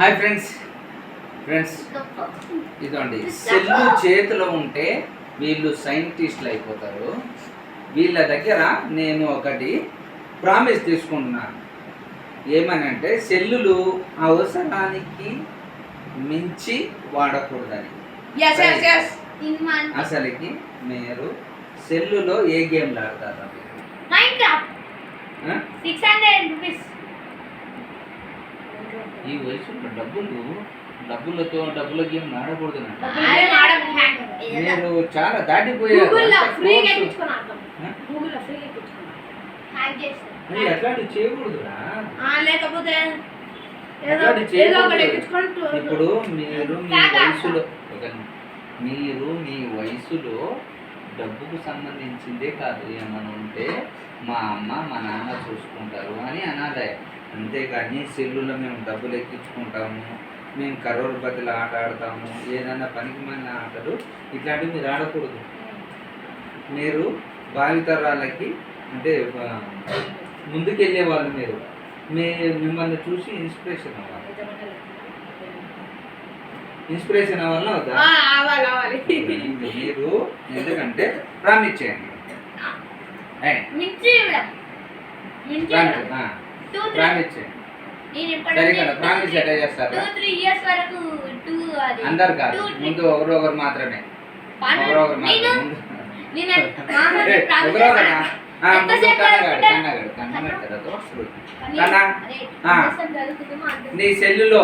Hi friends. Friends ఇదండి cell చేతిలో ఉంటే వీళ్ళు సైంటిస్టులు అయిపోతారు. వీళ్ళ దగ్గర నేను ఒకటి ప్రామిస్ తీసుకుంటున్నాను. ఏమని అంటే సెల్లులు అవసరానికి మించి వాడకూడదని. అసలుకి మీరు సెల్లులో ఏ గేమ్లు ఆడతారా మీరు మైండ్ క్రాఫ్ట్ ఆ? సిక్స్ హండ్రెడ్ రూపీస్ ఈ వయసులో డబ్బులు డబ్బులతో డబ్బుల గేమ్ ఆడకూడదు. మీరు చాలా దాటిపోయారు. అట్లాంటివి చేయకూడదురా. లేకపోతే ఇప్పుడు మీరు మీ. వయసులో మీరు మీ వయసులో డబ్బుకు సంబంధించిందే కాదు. ఏమైనా ఉంటే మా అమ్మ మా నాన్న చూసుకుంటారు అని అనాలి. అంతేగాని సెల్లులో మేము డబ్బులు ఎక్కించుకుంటాము మేము కరోరు బదులు ఆట ఆడతాము ఏదైనా పనికి మన ఆటలు ఇట్లాంటివి మీరు ఆడకూడదు. మీరు భావితరాలకి అంటే ముందుకెళ్ళే వాళ్ళు మీరు. మీ మిమ్మల్ని చూసి ఇన్స్పిరేషన్ అవ్వాలి. ఇన్స్పిరేషన్ అవ్వాలని మీరు ఎందుకంటే ప్రామిస్ చేయండి. ఏయ్, మించి ఇవ్వడం. మించి ప్రామిస్ ఇవ్వడం. ఆ, టూ త్రీ ప్రామిస్ చేయండి. నేను ఇప్పటి సరే నుంచి కదా టూ ప్రామిస్ త్రీ- ఎట్లా చేస్తారా? టూ త్రీ ఇయర్స్ వరకు టూ అది. అందరు కాదు ముందు ఒకరు ఒకరు మాత్రమే. ఒకరు ఒకరు మాత్రమే. నేను? మామూలు ప్రామిస్. నీ సెల్లులో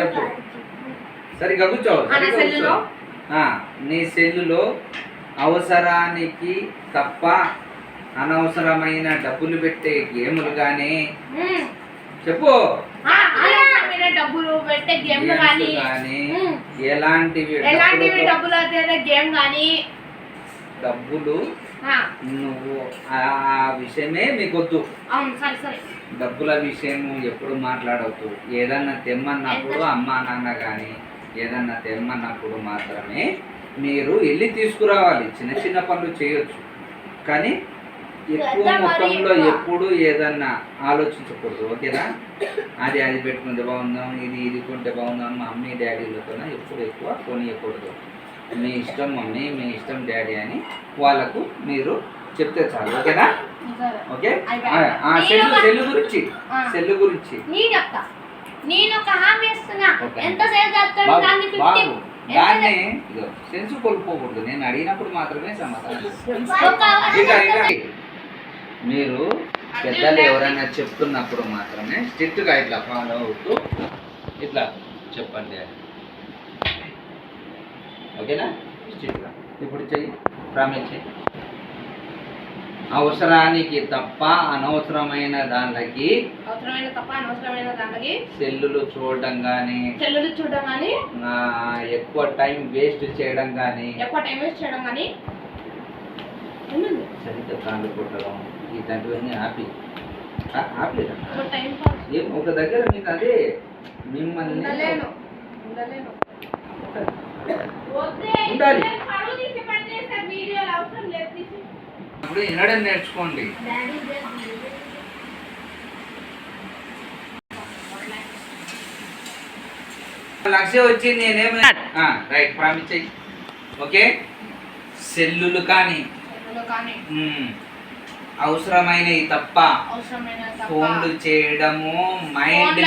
చెప్పు. సరిగ్గా కూర్చో నీ సెల్లులో అవసరానికి తప్ప అనవసరమైన డబ్బులు పెట్టే గేములు కానీ. చెప్పు. డబ్బులు పెట్టే కానీ. ఎలాంటివి ఎలాంటివి డబ్బులు అయితే గేమ్ కానీ డబ్బులు నువ్వు ఆ విషయమే మీకొద్దు. డబ్బుల విషయం ఎప్పుడు మాట్లాడవద్దు ఏదన్నా తెమ్మన్నప్పుడు అమ్మా నాన్న కానీ ఏదన్నా తెమ్మన్నప్పుడు మాత్రమే మీరు వెళ్ళి తీసుకురావాలి. చిన్న చిన్న పనులు చేయొచ్చు. కానీ ఎక్కువ మొత్తంలో. ఎప్పుడు ఏదన్నా ఆలోచించకూడదు ఓకేనా? అది అది పెట్టుకుంటే బాగుందాం ఇది ఇది కొంటే బాగుందాం మా మమ్మీ డాడీలతో ఎప్పుడు ఎక్కువ కొనియకూడదు. మీ ఇష్టం మమ్మీ మీ ఇష్టం డాడీ అని వాళ్ళకు మీరు చెప్తే చాలు ఓకేనా? ఓకే? సెల్లు సెల్లు గురించి ఆ. సెల్లు గురించి. నేను ఒక హామీ ఇస్తున్నా. దాన్ని ఫిఫ్టీ దాన్ని సెన్స్ కోల్పోకూడదు నేను అడిగినప్పుడు మాత్రమే సమాధానం. మీరు పెద్దలు ఎవరైనా చెప్తున్నప్పుడు మాత్రమే స్ట్రిక్ట్గా ఇట్లా ఫాలో అవుతూ ఇట్లా చెప్పండి ఓకేనా? స్ట్రిక్ట్గా. ఇప్పుడు చెయ్యి. ప్రామిస్ చెయ్యి. అవసరానికి తప్ప అనవసరమైన దానికి అవసరమైన తప్ప అనవసరమైన దానికి సెల్లులు చూడడం కానీ చెల్లెలు చూడడం కానీ ఎక్కువ టైం వేస్ట్ చేయడం కానీ ఎక్కువ టైం వేస్ట్ చేయడం ఏమైంది? సరిగ్గా కాళ్ళు కొట్టడం ఇట్లాంటివన్నీ ఆపి. ఆపలేదా? ఒక దగ్గర మీకు అదే మిమ్మల్ని ఉండాలి. ఇప్పుడు వినడం నేర్చుకోండి. లక్ష్య వచ్చి నేనేమి రైట్ ప్రామిస్ చెయ్యి. ఓకే? సెల్లులు కానీ. అవసరమైన తప్ప ఫోన్లు చేయడము మైండ్.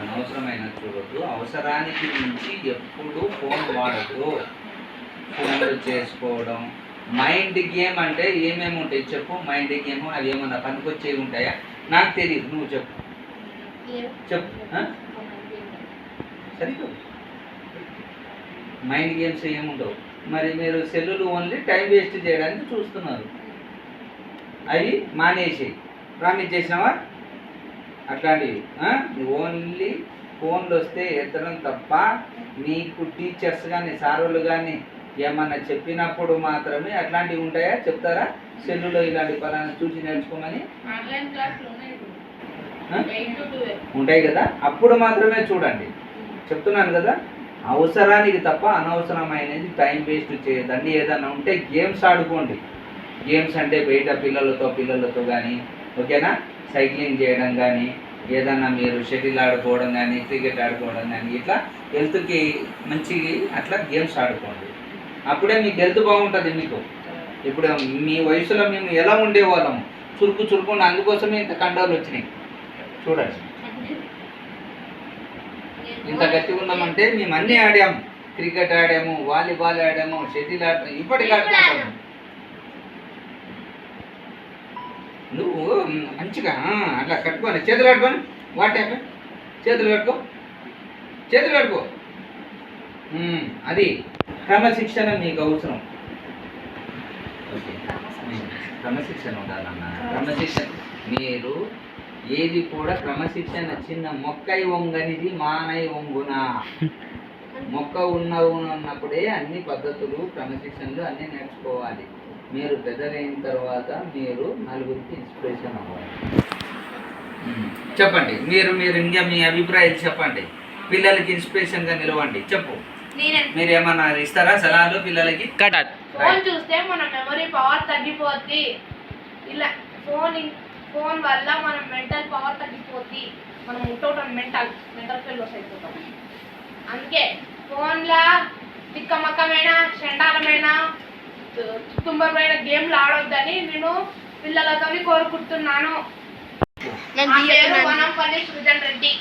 అనవసరమైన చూడొద్దు. అవసరానికి మించి ఎప్పుడు ఫోన్ వాడద్దు. ఫోన్లు చేసుకోవడం. మైండ్ గేమ్ అంటే ఏమేమి ఉంటాయి చెప్పు? మైండ్ గేమ్ అవి ఏమన్నా పనికొచ్చేవి ఉంటాయా? నాకు తెలియదు నువ్వు చెప్పు. చెప్పు? సరిగ్గా మైండ్ గేమ్స్ ఏముండవు. మరి మీరు సెల్లులు ఓన్లీ టైం వేస్ట్ చేయడానికి చూస్తున్నారు. అవి మానేసి. ప్రామిస్ చేసినావా? అట్లాంటివి ఓన్లీ ఫోన్లు వస్తే ఎత్తడం తప్ప నీకు టీచర్స్ కానీ సారోళ్ళు కానీ ఏమన్నా చెప్పినప్పుడు మాత్రమే అట్లాంటివి ఉంటాయా? చెప్తారా? సెల్లులో ఇలాంటి పలానా చూసి నేర్చుకోమని? ఉంటాయి కదా? అప్పుడు మాత్రమే చూడండి. చెప్తున్నాను కదా? అవసరానికి తప్ప అనవసరమైనది టైం వేస్ట్ చేయదండి ఏదన్నా ఉంటే గేమ్స్ ఆడుకోండి. గేమ్స్ అంటే బయట పిల్లలతో పిల్లలతో కానీ ఓకేనా? సైక్లింగ్ చేయడం కానీ ఏదన్నా మీరు షటిల్ ఆడుకోవడం కానీ క్రికెట్ ఆడుకోవడం కానీ ఇట్లా హెల్త్కి మంచి అట్లా గేమ్స్ ఆడుకోండి. అప్పుడే మీకు హెల్త్ బాగుంటుంది మీకు. ఇప్పుడు మీ వయసులో మేము ఎలా ఉండేవాళ్ళము? చురుకు చురుకుండా అందుకోసమే ఇంత కండాలు వచ్చినాయి. చూడండి. ఇంత గట్టిగా ఉన్నామంటే మేము అన్నీ ఆడాము. క్రికెట్ ఆడాము వాలీబాల్ ఆడాము షటిల్ ఆడాము ఇప్పటికి ఆడుకుంటాము నువ్వు మంచిగా అట్లా కట్టుకొని చేతులు కట్టుకొని వాటే చేతులు కట్టుకో చేతులు కట్టుకో. అది క్రమశిక్షణ మీకు అవసరం. క్రమశిక్షణ ఉండాలన్న. క్రమశిక్షణ. మీరు ఏది కూడా క్రమశిక్షణ చిన్న మొక్కై వంగనిది మానై వంగున. మొక్క ఉన్న ఉన్నప్పుడే అన్ని పద్ధతులు క్రమశిక్షణలు అన్నీ నేర్చుకోవాలి. మీరు పెద్దగైన తర్వాత మీరు నలుగురికి ఇన్స్పిరేషన్ అవ్వాలి. చెప్పండి. మీరు మీరు ఇంకా మీ అభిప్రాయాలు చెప్పండి. పిల్లలకి ఇన్స్పిరేషన్గా నిలవండి. చెప్పు. మీరు ఏమన్నా ఇస్తారా సలహాలు పిల్లలకి? ఫోన్ చూస్తే మన మెమరీ పవర్ తగ్గిపోద్ది. ఇలా ఫోన్ ఫోన్ వల్ల మన మెంటల్ పవర్ తగ్గిపోద్ది. మనం ఉంటోటం మెంటల్ మెంటల్ ఫెయిల్స్ అయిపోతాం. అందుకే ఫోన్లో తిక్కమక్కమైన చండాలమైన తుంబరమైన గేమ్లు ఆడొద్దని నేను పిల్లలతో కోరుకుంటున్నాను. నా పేరు వనంపల్లి సృజన్ రెడ్డి.